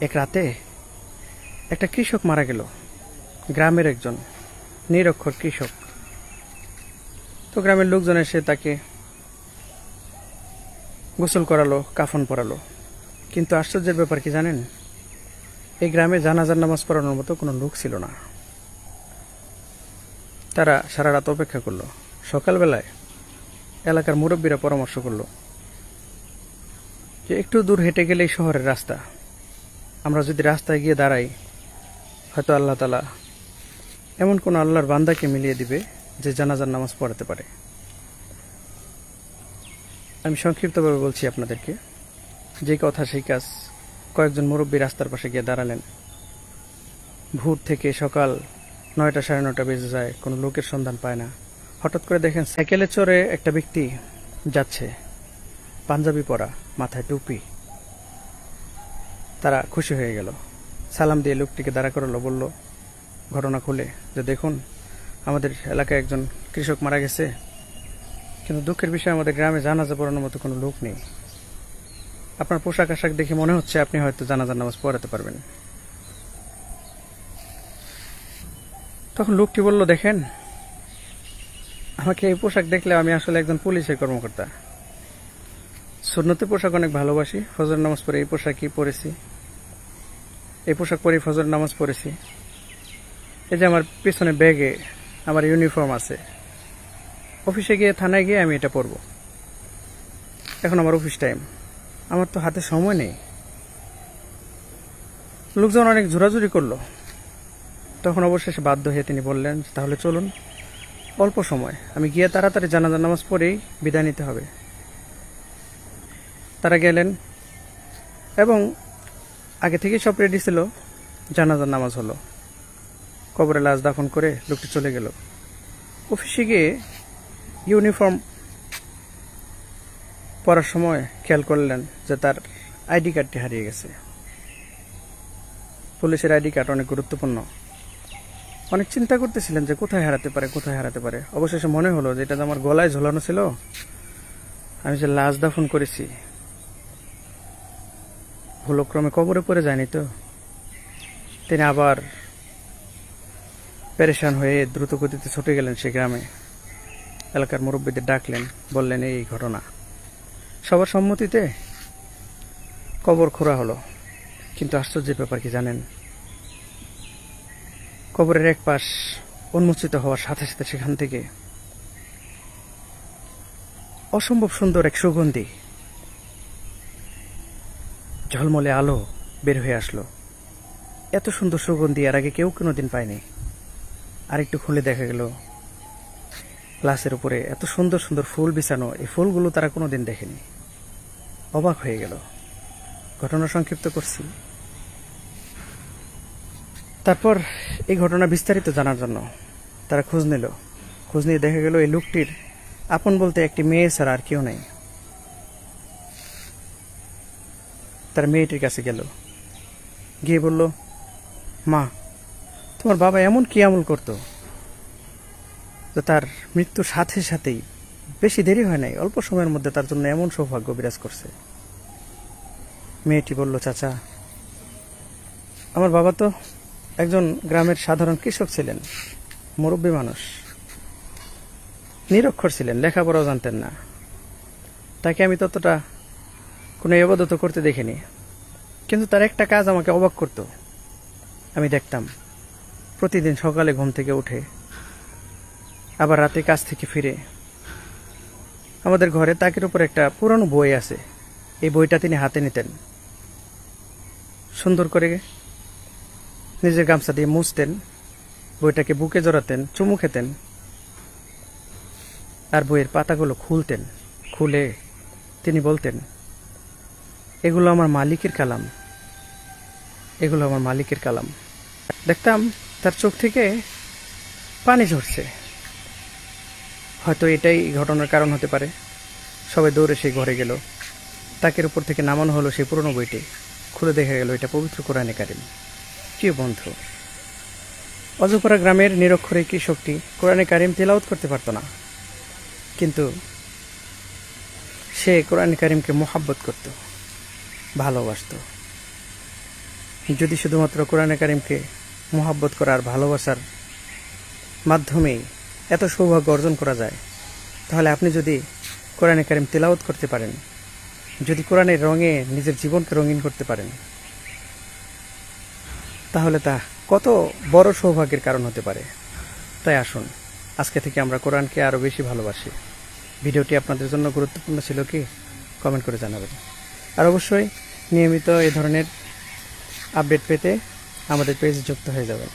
এক রাতে একটা কৃষক মারা গেল, গ্রামের একজন, নিরক্ষর কৃষক। তো গ্রামের লোকজন এসে তাকে গোসল করালো, কাফন পরালো। কিন্তু আশ্চর্যের ব্যাপার কি জানেন? এই গ্রামে জানাজার নামাজ পড়ানোর মতো কোনো লোক ছিল না। তারা সারা রাত অপেক্ষা করল। সকালবেলায় এলাকার মুরব্বীরা পরামর্শ করল যে, একটু দূর হেঁটে গেলেই শহরের রাস্তা। আমরা যদি রাস্তায় গিয়ে দাঁড়াই, হয়তো আল্লাহ তালা এমন কোন আল্লাহর বান্দাকে মিলিয়ে দিবে যে জানাজার নামাজ পড়াতে পারে। আমি সংক্ষিপ্তভাবে বলছি আপনাদেরকে, যে কথা, সেই কাজ কয়েকজন মুরব্বী রাস্তার পাশে গিয়ে দাঁড়ালেন। ভোর থেকে সকাল নয়টা সাড়ে নয়টা বেজে যায়, কোনো লোকের সন্ধান পায় না। হঠাৎ করে দেখেন সাইকেলে চড়ে একটা ব্যক্তি যাচ্ছে, পাঞ্জাবি পরা, মাথায় টুপি। তারা খুশি হয়ে গেল। সালাম দিয়ে লোকটিকে দাঁড়া করালো, বলল, ঘটনা খুলে, যে দেখুন, আমাদের এলাকায় একজন কৃষক মারা গেছে। কিন্তু দুঃখের বিষয়, আমাদের গ্রামে জানাজা পড়ানোর মতো কোনো লোক নেই। আপনার পোশাক আশাক দেখে মনে হচ্ছে আপনি হয়তো জানাজার নামাজ পড়াতে পারবেন। তখন লোকটি বলল, দেখেন, আমাকে এই পোশাক দেখলে আমি আসলে একজন পুলিশের কর্মকর্তা। সুন্নতি পোশাক অনেক ভালোবাসি। ফজর নামাজ পরে এই পোশাকই পরেছি। এই পোশাক পরে ফজর নামাজ পড়েছি। এই যে আমার পিছনে ব্যাগে আমার ইউনিফর্ম আছে। অফিসে গিয়ে, থানায় গিয়ে আমি এটা পরব। এখন আমার অফিস টাইম। আমার তো হাতে সময় নেই। লোকজন অনেক জোরাজুরি করল। তখন অবশেষে বাধ্য হয়ে তিনি বললেন, তাহলে চলুন, অল্প সময়। আমি গিয়ে তাড়াতাড়ি জানাজার নামাজ পড়েই বিদায় নিতে হবে। তারা গেলেন এবং আগে থেকেই সব রেডি ছিল, জানাজার নামাজ হলো। কবরে লাশ দাফন করে লোকটি চলে গেল। অফিসে গিয়ে ইউনিফর্ম পরার সময় খেয়াল করলেন যে তার আইডি কার্ডটি হারিয়ে গেছে। পুলিশের আইডি কার্ড অনেক গুরুত্বপূর্ণ। অনেক চিন্তা করতেছিলেন যে কোথায় হারাতে পারে, কোথায় হারাতে পারে। অবশেষে মনে হলো যে এটা আমার গলায় ঝোলানো ছিল, আমি যে লাশ দাফন করেছি ভুলক্রমে কবরে পড়ে যায়নি তো? তিনি আবার পেরেশান হয়ে দ্রুত গতিতে ছুটে গেলেন সে গ্রামে। এলাকার মুরব্বীদের ডাকলেন, বললেন, এই ঘটনা। সবার সম্মতিতে কবর খোঁড়া হলো। কিন্তু আশ্চর্যের ব্যাপার কি জানেন? কবরের এক পাশ উন্মোচিত হওয়ার সাথে সাথে সেখান থেকে অসম্ভব সুন্দর এক সুগন্ধি ঝলমলে আলো বের হয়ে আসলো। এত সুন্দর সুগন্ধি এর আগে কেউ কোনোদিন পায়নি। আরেকটু খুলে দেখা গেল। গ্লাসের উপরে এত সুন্দর সুন্দর ফুল বিছানো এই ফুলগুলো তারা কোনোদিন দেখেনি। অবাক হয়ে গেল। ঘটনা সংক্ষিপ্ত করছি। তারপর এই ঘটনা বিস্তারিত জানার জন্য তারা খোঁজ নিল। খোঁজ নিয়ে দেখা গেল এই লোকটির আপন বলতে একটি মেয়ে ছাড়া আর কেউ নেই। তার মেয়েটির কাছে গেল। গিয়ে বলল, মা, তোমার বাবা এমন কি আমল করতো যে তার মৃত্যুর সাথে সাথেই বেশি দেরি হয় নাই, অল্প সময়ের মধ্যে তার জন্য এমন সৌভাগ্য বিরাজ করছে? মেয়েটি বলল, চাচা, আমার বাবা তো একজন গ্রামের সাধারণ কৃষক ছিলেন, মুরব্বী মানুষ। নিরক্ষর ছিলেন, লেখাপড়াও জানতেন না। তাকে আমি ততটা কোনো এবাদত করতে দেখিনি। কিন্তু তার একটা কাজ আমাকে অবাক করতো। আমি দেখতাম, প্রতিদিন সকালে ঘুম থেকে উঠে, আবার রাতে কাজ থেকে ফিরে। আমাদের ঘরে তাকের উপর একটা পুরনো বই আছে। এই বইটা তিনি হাতে নিতেন। সুন্দর করে নিজের গামছা দিয়ে মুছতেন, বইটাকে বুকে জড়াতেন, চুমু খেতেন, আর বইয়ের পাতাগুলো খুলতেন। খুলে তিনি বলতেন এগুলো আমার মালিকের কালাম। এগুলো আমার মালিকের কালাম। দেখতাম তার চোখ থেকে পানি ঝরছে। হয়তো এটাই ঘটনার কারণ হতে পারে। সবাই দৌড়ে সেই ঘরে গেল। তাকের উপর থেকে নামানো হলো সেই পুরনো বইটি। খুলে দেখা গেল, এটা পবিত্র কোরআনে কারিম। প্রিয় বন্ধু, অজপাড়া গ্রামের নিরক্ষরে কৃষকটি কোরআনে কারিম তেলাওত করতে পারতো না। কিন্তু সে কোরআন কারিমকে মোহাব্বত করত। ভালোবাসত। যদি শুধুমাত্র কোরআনে কারিমকে মোহাব্বত করার ভালোবাসার মাধ্যমেই এত সৌভাগ্য অর্জন করা যায়, তাহলে আপনি যদি কোরআনে কারিম তেলাওত করতে পারেন, যদি কোরআনের রঙে নিজের জীবনকে রঙিন করতে পারেন, তাহলে তা কত বড় সৌভাগ্যের কারণ হতে পারে। তাই আসুন, আজকে থেকে আমরা কোরআনকে আরও বেশি ভালোবাসি। ভিডিওটি আপনাদের জন্য গুরুত্বপূর্ণ ছিল কি? কমেন্ট করে জানাবেন। আর অবশ্যই নিয়মিত এ ধরনের আপডেট পেতে আমাদের পেজে যুক্ত হয়ে যাবেন।